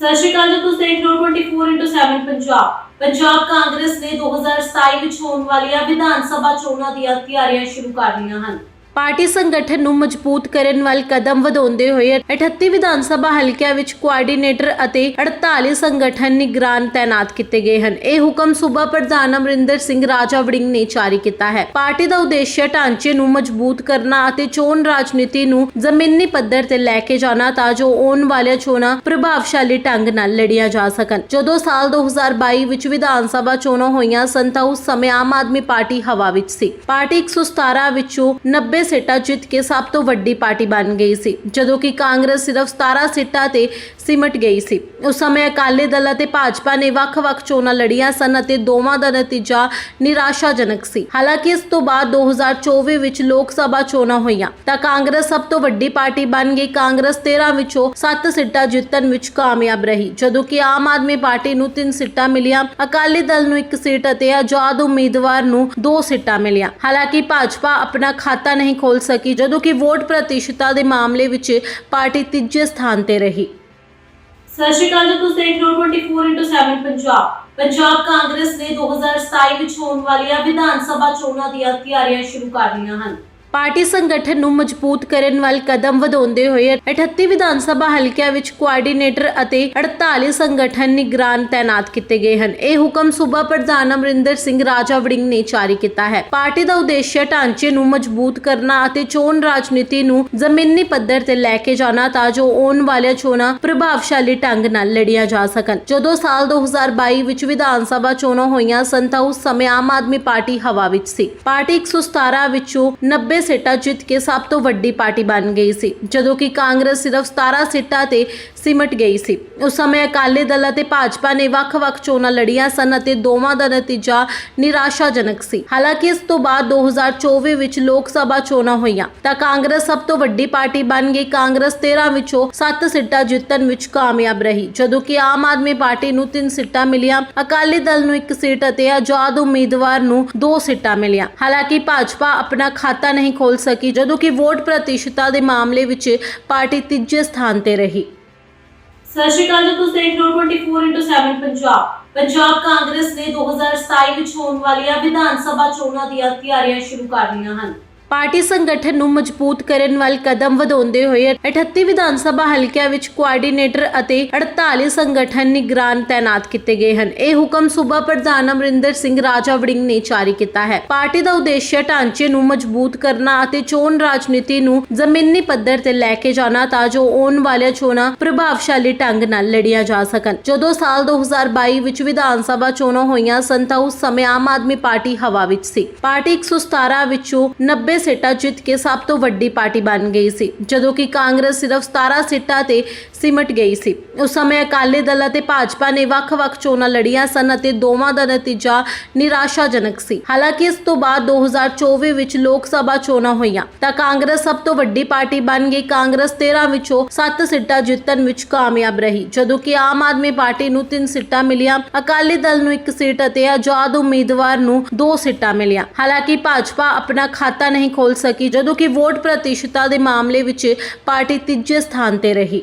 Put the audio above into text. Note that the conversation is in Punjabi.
ਸਤਿ ਸ਼੍ਰੀ ਅਕਾਲ ਜੀ, ਤੁਸੀਂ ਦੇਖ ਰਹੇ ਹੋ 24/7 ਪੰਜਾਬ। ਪੰਜਾਬ ਕਾਂਗਰਸ ਨੇ 2027 ਵਿੱਚ ਹੋਣ ਵਾਲੀਆਂ ਵਿਧਾਨ ਸਭਾ ਚੋਣਾਂ ਦੀਆਂ ਤਿਆਰੀਆਂ ਸ਼ੁਰੂ ਕਰ ਲਈਆਂ ਹਨ। ਪਾਰਟੀ ਸੰਗਠਨ ਨੂੰ ਮਜ਼ਬੂਤ ਕਰਨ ਵੱਲ ਕਦਮ ਵਧਾਉਂਦੇ ਹੋਏ 38 ਵਿਧਾਨ ਸਭਾ ਹਲਕਿਆਂ ਵਿੱਚ ਕੋਆਰਡੀਨੇਟਰ ਅਤੇ 48 ਸੰਗਠਨ ਨਿਗਰਾਨ ਤਾਇਨਾਤ ਕੀਤੇ ਗਏ ਹਨ। ਇਹ ਹੁਕਮ ਸੂਬਾ ਪ੍ਰਧਾਨ ਅਮਰਿੰਦਰ ਸਿੰਘ ਰਾਜਾ ਵੜਿੰਗ ਨੇ ਜਾਰੀ ਕੀਤਾ ਹੈ। ਪਾਰਟੀ ਦਾ ਉਦੇਸ਼ ਢਾਂਚੇ ਨੂੰ ਮਜ਼ਬੂਤ ਕਰਨਾ ਅਤੇ ਚੋਣ ਰਾਜਨੀਤੀ ਨੂੰ ਜ਼ਮੀਨੀ ਪੱਧਰ ਤੇ ਲੈ ਕੇ ਜਾਣਾ ਤਾਂ ਜੋ ਆਉਣ ਵਾਲੀਆਂ ਚੋਣਾਂ ਪ੍ਰਭਾਵਸ਼ਾਲੀ ਢੰਗ ਨਾਲ ਲੜੀਆਂ ਜਾ ਸਕਣ। ਜਦੋਂ ਸਾਲ 2022 ਵਿੱਚ ਵਿਧਾਨ ਸਭਾ ਚੋਣਾਂ ਹੋਈਆਂ ਸਨ ਤਾਂ ਉਸ ਸਮੇਂ ਆਮ ਆਦਮੀ ਪਾਰਟੀ ਹਵਾ ਵਿੱਚ ਸੀ। ਪਾਰਟੀ 117 ਵਿੱਚੋਂ 90 ਸੀਟਾਂ ਜਿੱਤ ਕੇ ਸਭ ਤੋਂ ਵੱਡੀ ਪਾਰਟੀ ਬਣ ਗਈ ਸੀ, ਜਦੋਂ ਕਿ ਕਾਂਗਰਸ ਸਿਰਫ 17 ਸੀਟਾਂ ਤੇ ਸਿਮਟ ਗਈ ਸੀ। ਉਸ ਸਮੇਂ ਅਕਾਲੀ ਦਲ ਅਤੇ ਭਾਜਪਾ ਨੇ ਵੱਖ-ਵੱਖ ਚੋਣਾਂ ਲੜੀਆਂ ਸਨ ਅਤੇ ਦੋਵਾਂ ਦਾ ਨਤੀਜਾ ਨਿਰਾਸ਼ਾਜਨਕ ਸੀ। ਹਾਲਾਂਕਿ ਇਸ ਤੋਂ ਬਾਅਦ 2024 ਵਿੱਚ ਲੋਕ ਸਭਾ ਚੋਣਾਂ ਹੋਈਆਂ, ਤਾਂ ਕਾਂਗਰਸ ਸਭ ਤੋਂ ਵੱਡੀ ਪਾਰਟੀ ਬਣ ਗਈ। ਕਾਂਗਰਸ 13 ਵਿੱਚੋਂ 7 ਸੀਟਾਂ ਜਿੱਤਣ ਵਿੱਚ ਕਾਮਯਾਬ ਰਹੀ, ਜਦੋਂ ਕਿ ਆਮ ਆਦਮੀ ਪਾਰਟੀ ਨੂੰ 3 ਸੀਟਾਂ ਮਿਲੀਆਂ, ਅਕਾਲੀ ਦਲ ਨੂੰ 1 ਸੀਟ ਅਤੇ ਆਜ਼ਾਦ ਉਮੀਦਵਾਰ ਨੂੰ 2 ਸੀਟਾਂ ਮਿਲੀਆਂ। ਹਾਲਾਂਕਿ ਭਾਜਪਾ ਆਪਣਾ ਖਾਤਾ ਨਹੀਂ ਖੋਲ ਸਕੀ ਜਦੋਂ ਕਿ ਵੋਟ ਪ੍ਰਤੀਸ਼ਤਤਾ ਦੇ ਮਾਮਲੇ ਵਿੱਚ ਪਾਰਟੀ ਤੀਜੇ ਸਥਾਨ ਤੇ ਰਹੀ। ਸਤਿ ਸ਼੍ਰੀ ਅਕਾਲ ਜੀ, ਤੁਸੀਂ ਦੇਖ ਰਹੇ ਹੋ 24/7 ਪੰਜਾਬ। ਪੰਜਾਬ ਕਾਂਗਰਸ ਨੇ 2027 ਵਿੱਚ ਹੋਣ ਵਾਲੀਆਂ ਵਿਧਾਨ ਸਭਾ ਚੋਣਾਂ ਦੀਆਂ ਤਿਆਰੀਆਂ ਸ਼ੁਰੂ ਕਰ ਲਈਆਂ ਹਨ। ਪਾਰਟੀ ਸੰਗਠਨ ਨੂੰ ਮਜ਼ਬੂਤ ਕਰਨ ਵੱਲ ਕਦਮ ਵਧਾਉਂਦੇ ਹੋਏ 38 ਵਿਧਾਨ ਸਭਾ ਹਲਕਿਆਂ ਵਿੱਚ ਕੋਆਰਡੀਨੇਟਰ ਅਤੇ 48 ਸੰਗਠਨ ਨਿਗਰਾਨ ਤਾਇਨਾਤ ਕੀਤੇ ਗਏ ਹਨ। ਇਹ ਹੁਕਮ ਸੂਬਾ ਪ੍ਰਧਾਨ ਅਮਰਿੰਦਰ ਸਿੰਘ ਰਾਜਾ ਵੜਿੰਗ ਨੇ ਜਾਰੀ ਕੀਤਾ ਹੈ। ਪਾਰਟੀ ਦਾ ਉਦੇਸ਼ ਢਾਂਚੇ ਨੂੰ ਮਜ਼ਬੂਤ ਕਰਨਾ ਅਤੇ ਚੋਣ ਰਾਜਨੀਤੀ ਨੂੰ ਜ਼ਮੀਨੀ ਪੱਧਰ ਤੇ ਲੈ ਕੇ ਜਾਣਾ ਤਾਂ ਜੋ ਆਉਣ ਵਾਲੀਆਂ ਚੋਣਾਂ ਪ੍ਰਭਾਵਸ਼ਾਲੀ ਢੰਗ ਨਾਲ ਲੜੀਆਂ ਜਾ ਸਕਣ। ਜਦੋਂ ਸਾਲ 2022 ਵਿੱਚ ਵਿਧਾਨ ਸਭਾ ਚੋਣਾਂ ਹੋਈਆਂ ਸਨ ਤਾਂ ਉਸ ਸਮੇਂ ਆਮ ਆਦਮੀ ਪਾਰਟੀ ਹਵਾ ਵਿੱਚ ਸੀ। ਪਾਰਟੀ 117 ਵਿੱਚੋਂ 90 ਸੀਟਾਂ ਜਿੱਤ ਕੇ ਸਭ ਤੋਂ ਵੱਡੀ ਪਾਰਟੀ ਬਣ ਗਈ ਸੀ, ਜਦੋਂ ਕਿ ਕਾਂਗਰਸ ਸਿਰਫ 17 ਸੀਟਾਂ ਤੇ ਸਿਮਟ ਗਈ ਸੀ। ਉਸ ਸਮੇਂ ਅਕਾਲੀ ਦਲ ਅਤੇ ਭਾਜਪਾ ਨੇ ਵੱਖ-ਵੱਖ ਚੋਣਾਂ ਲੜੀਆਂ ਸਨ ਅਤੇ ਦੋਵਾਂ ਦਾ ਨਤੀਜਾ ਨਿਰਾਸ਼ਾਜਨਕ ਸੀ। ਹਾਲਾਂਕਿ ਇਸ ਤੋਂ ਬਾਅਦ 2024 ਵਿੱਚ ਲੋਕ ਸਭਾ ਚੋਣਾਂ ਹੋਈਆਂ, ਤਾਂ ਕਾਂਗਰਸ ਸਭ ਤੋਂ ਵੱਡੀ ਪਾਰਟੀ ਬਣ ਗਈ। ਕਾਂਗਰਸ 13 ਵਿੱਚੋਂ 7 ਸੀਟਾਂ ਜਿੱਤਣ ਵਿੱਚ ਕਾਮਯਾਬ ਰਹੀ, ਜਦੋਂ ਕਿ ਆਮ ਆਦਮੀ ਪਾਰਟੀ ਨੂੰ 3 ਸੀਟਾਂ ਮਿਲੀਆਂ, ਅਕਾਲੀ ਦਲ ਨੂੰ 1 ਸੀਟ ਅਤੇ ਆਜ਼ਾਦ ਉਮੀਦਵਾਰ ਨੂੰ 2 ਸੀਟਾਂ ਮਿਲੀਆਂ। ਹਾਲਾਂਕਿ ਭਾਜਪਾ ਆਪਣਾ ਖਾਤਾ ਨਹੀਂ ਖੋਲ ਸਕੀ, ਜਦੋਂ ਕਿ ਵੋਟ ਪ੍ਰਤੀਸ਼ਤਤਾ ਦੇ ਮਾਮਲੇ ਵਿੱਚ ਪਾਰਟੀ ਤੀਜੇ ਸਥਾਨ ਤੇ ਰਹੀ। ਸਤਿ ਸ਼੍ਰੀ ਅਕਾਲ ਜੀ, ਤੁਸੀਂ ਦੇਖ ਰਹੇ ਹੋ 24/7 ਪੰਜਾਬ। ਪੰਜਾਬ ਕਾਂਗਰਸ ਨੇ 2027 ਵਿੱਚ ਹੋਣ ਵਾਲੀਆਂ ਵਿਧਾਨ ਸਭਾ ਚੋਣਾਂ ਦੀਆਂ ਤਿਆਰੀਆਂ ਸ਼ੁਰੂ ਕਰ ਲਈਆਂ ਹਨ। ਪਾਰਟੀ ਸੰਗਠਨ ਨੂੰ ਮਜ਼ਬੂਤ ਕਰਨ ਵੱਲ ਕਦਮ ਵਧਾਉਂਦੇ ਹੋਏ 38 ਵਿਧਾਨ ਸਭਾ ਹਲਕਿਆਂ ਵਿੱਚ ਕੋਆਰਡੀਨੇਟਰ ਅਤੇ 48 ਸੰਗਠਨ ਨਿਗਰਾਨ ਤਾਇਨਾਤ ਕੀਤੇ ਗਏ ਹਨ। ਇਹ ਹੁਕਮ ਸੂਬਾ ਪ੍ਰਧਾਨ ਅਮਰਿੰਦਰ ਸਿੰਘ ਰਾਜਾ ਵੜਿੰਗ ਨੇ ਜਾਰੀ ਕੀਤਾ ਹੈ। ਪਾਰਟੀ ਦਾ ਉਦੇਸ਼ ਢਾਂਚੇ ਨੂੰ ਮਜ਼ਬੂਤ ਕਰਨਾ ਅਤੇ ਚੋਣ ਰਾਜਨੀਤੀ ਨੂੰ ਜ਼ਮੀਨੀ ਪੱਧਰ ਤੇ ਲੈ ਕੇ ਜਾਣਾ ਤਾਂ ਜੋ ਆਉਣ ਵਾਲੀਆਂ ਚੋਣਾਂ ਪ੍ਰਭਾਵਸ਼ਾਲੀ ਢੰਗ ਨਾਲ ਲੜੀਆਂ ਜਾ ਸਕਣ। ਜਦੋਂ ਸਾਲ 2022 ਵਿੱਚ ਵਿਧਾਨ ਸਭਾ ਚੋਣਾਂ ਹੋਈਆਂ ਸਨ ਤਾਂ ਉਸ ਸਮੇਂ ਆਮ ਆਦਮੀ ਪਾਰਟੀ ਹਵਾ ਵਿੱਚ ਸੀ। ਪਾਰਟੀ 117 ਵਿੱਚੋਂ 90 ਸੀਟਾਂ ਜਿੱਤ ਕੇ ਸਭ ਤੋਂ ਵੱਡੀ ਪਾਰਟੀ ਬਣ ਗਈ ਸੀ, ਜਦੋਂ ਕਿ ਕਾਂਗਰਸ ਸਿਰਫ 17 ਸੀਟਾਂ ਤੇ ਸਿਮਟ ਗਈ ਸੀ। ਉਸ ਸਮੇਂ ਅਕਾਲੀ ਦਲ ਅਤੇ ਭਾਜਪਾ ਨੇ ਵੱਖ-ਵੱਖ ਚੋਣਾਂ ਲੜੀਆਂ ਸਨ ਅਤੇ ਦੋਵਾਂ ਦਾ ਨਤੀਜਾ ਨਿਰਾਸ਼ਾਜਨਕ ਸੀ। ਹਾਲਾਂਕਿ ਇਸ ਤੋਂ ਬਾਅਦ 2024 ਵਿੱਚ ਲੋਕ ਸਭਾ ਚੋਣਾਂ ਹੋਈਆਂ ਤਾਂ ਕਾਂਗਰਸ ਸਭ ਤੋਂ ਵੱਡੀ ਪਾਰਟੀ ਬਣ ਗਈ। ਕਾਂਗਰਸ 13 ਵਿੱਚੋਂ 7 ਸੀਟਾਂ ਜਿੱਤਣ ਵਿੱਚ ਕਾਮਯਾਬ ਰਹੀ, ਜਦੋਂ ਕਿ ਆਮ ਆਦਮੀ ਪਾਰਟੀ ਨੂੰ 3 ਸੀਟਾਂ ਮਿਲੀਆਂ, ਅਕਾਲੀ ਦਲ ਨੂੰ 1 ਸੀਟ ਅਤੇ ਆਜ਼ਾਦ ਉਮੀਦਵਾਰ ਨੂੰ 2 ਸੀਟਾਂ ਮਿਲੀਆਂ। ਹਾਲਾਂਕਿ ਭਾਜਪਾ ਆਪਣਾ ਖਾਤਾ ਨਹੀਂ ਖੋਲ ਸਕੀ, ਜਦੋਂ ਕਿ ਵੋਟ ਪ੍ਰਤੀਸ਼ਤਤਾ ਦੇ ਮਾਮਲੇ ਵਿੱਚ ਪਾਰਟੀ ਤੀਜੇ ਸਥਾਨ ਤੇ ਰਹੀ।